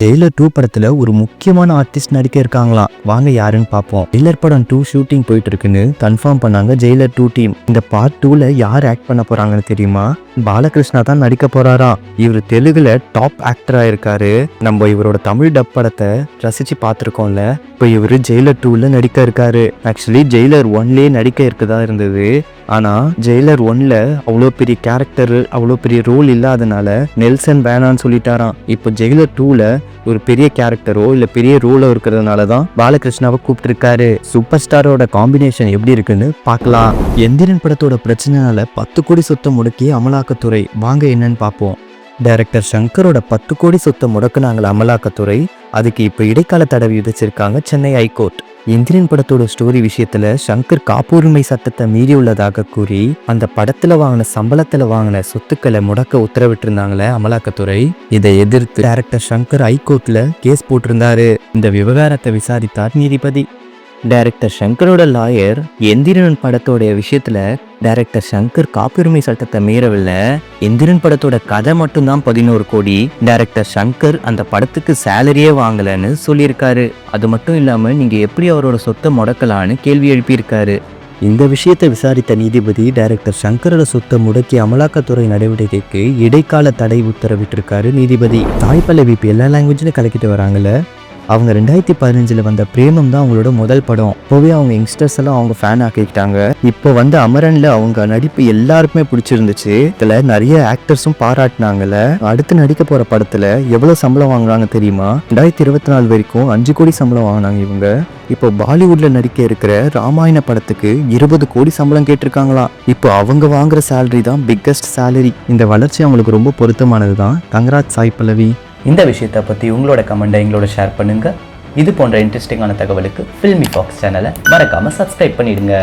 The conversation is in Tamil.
டெய்லர் டூ படத்துல ஒரு முக்கியமான ஆர்டிஸ்ட் நடிக்க இருக்காங்களாம் வாங்க யாருன்னு பார்ப்போம் டெய்லர் படம் டூ ஷூட்டிங் போயிட்டு இருக்குன்னு கன்ஃபார்ம் பண்ணாங்க ஜெயிலர் டூ டீம் இந்த பார்ட் டூல யார் ஆக்ட் பண்ண போறாங்கன்னு தெரியுமா? பாலகிருஷ்ணா தான் நடிக்க போறாராம் இவர் தெலுங்குல டாப் ஆக்டரா இருக்காரு நம்ம இவரோட தமிழ் டப் படத்தை ரசிச்சு பார்த்துருக்கோம்ல. இப்போ இவர் ஜெயிலர் டூல நடிக்க இருக்காரு. ஆக்சுவலி ஜெயிலர் ஒன்லயே நடிக்க இருக்கதா இருந்தது. ஆனா ஜெயிலர் ஒன்ல அவ்வளோ பெரிய கேரக்டர் அவ்வளோ பெரிய ரோல் இல்லாதனால நெல்சன் வேணான்னு சொல்லிட்டாராம். இப்போ ஜெயிலர் டூல ஒரு பெரிய கேரக்டரோ இல்ல பெரிய ரோலோ இருக்கிறதுனால தான் பாலகிருஷ்ணாவை கூப்பிட்டுருக்காரு. சூப்பர் ஸ்டாரோட காம்பினேஷன் எப்படி இருக்குன்னு பார்க்கலாம். எந்திரன் படத்தோட பிரச்சனைனால பத்து கோடி சொத்தை முடக்கி அமலாக்கத்துறை வாங்க என்னன்னு பார்ப்போம். டைரக்டர் சங்கரோட பத்து கோடி சொத்தை முடக்குனாங்களே அமலாக்கத்துறை அதுக்கு இப்போ இடைக்கால தடவி விதிச்சிருக்காங்க சென்னை ஹைகோர்ட். இந்திரன் படத்தோட ஸ்டோரி விஷயத்துல சங்கர் காப்புரிமை சட்டத்தை மீறி உள்ளதாக கூறி அந்த படத்துல வாங்கின சம்பளத்துல வாங்கின சொத்துக்களை முடக்க உத்தரவிட்டிருந்தாங்களே அமலாக்கத்துறை. இதை எதிர்த்து டைரக்டர் சங்கர் ஹைகோர்ட்ல கேஸ் போட்டிருந்தாரு. இந்த விவகாரத்தை விசாரித்தார் நீதிபதி. டைரக்டர் சங்கரோட லாயர் எந்திரன் படத்தோடைய விஷயத்துல டைரக்டர் சங்கர் காப்புரிமை சட்டத்தை மீறவில்லை. எந்திரன் படத்தோட கதை மட்டும்தான் பதினோரு கோடி. டைரக்டர் சங்கர் அந்த படத்துக்கு சேலரியே வாங்கலைன்னு சொல்லியிருக்காரு. அது மட்டும் இல்லாம நீங்க எப்படி அவரோட சொத்தை முடக்கலான்னு கேள்வி எழுப்பியிருக்காரு. இந்த விஷயத்தை விசாரித்த நீதிபதி டைரக்டர் சங்கரோட சொத்தை முடக்கி அமலாக்கத்துறை நடவடிக்கைக்கு இடைக்கால தடை உத்தரவிட்டிருக்காரு நீதிபதி. தாய் பல்லவி இப்போ எல்லா லாங்குவேஜ்லையும் கலக்கிட்டு வராங்கல்ல? அவங்க ரெண்டாயிரத்தி பதினஞ்சில் வந்த பிரேமம் தான் அவங்களோட முதல் படம். இப்போவே அவங்க யங்ஸ்டர்ஸ் எல்லாம் அவங்க ஃபேன் ஆக்கிக்கிட்டாங்க. இப்போ வந்து அமரன்ல அவங்க நடிப்பு எல்லாருக்குமே பிடிச்சிருந்துச்சு. இதில் நிறைய ஆக்டர்ஸும் பாராட்டினாங்கல்ல. அடுத்து நடிக்க போற படத்துல எவ்வளவு சம்பளம் வாங்குறாங்க தெரியுமா? ரெண்டாயிரத்தி இருபத்தி நாலு வரைக்கும் அஞ்சு கோடி சம்பளம் வாங்கினாங்க இவங்க. இப்போ பாலிவுட்ல நடிக்க இருக்கிற ராமாயண படத்துக்கு இருபது கோடி சம்பளம் கேட்டிருக்காங்களாம். இப்போ அவங்க வாங்குற சேலரி தான் பிக்கஸ்ட் சேலரி இந்த வளர்ச்சி அவங்களுக்கு ரொம்ப பொருத்தமானது தான் கங்கராஜ் சாய் பல்லவி. இந்த விஷயத்தை பற்றி உங்களோட கமெண்ட்டை எங்களோட ஷேர் பண்ணுங்கள் இது போன்ற இன்ட்ரெஸ்டிங்கான தகவலுக்கு ஃபில்மி ஃபாக்ஸ் சேனலை மறக்காமல் சப்ஸ்கிரைப் பண்ணிடுங்க.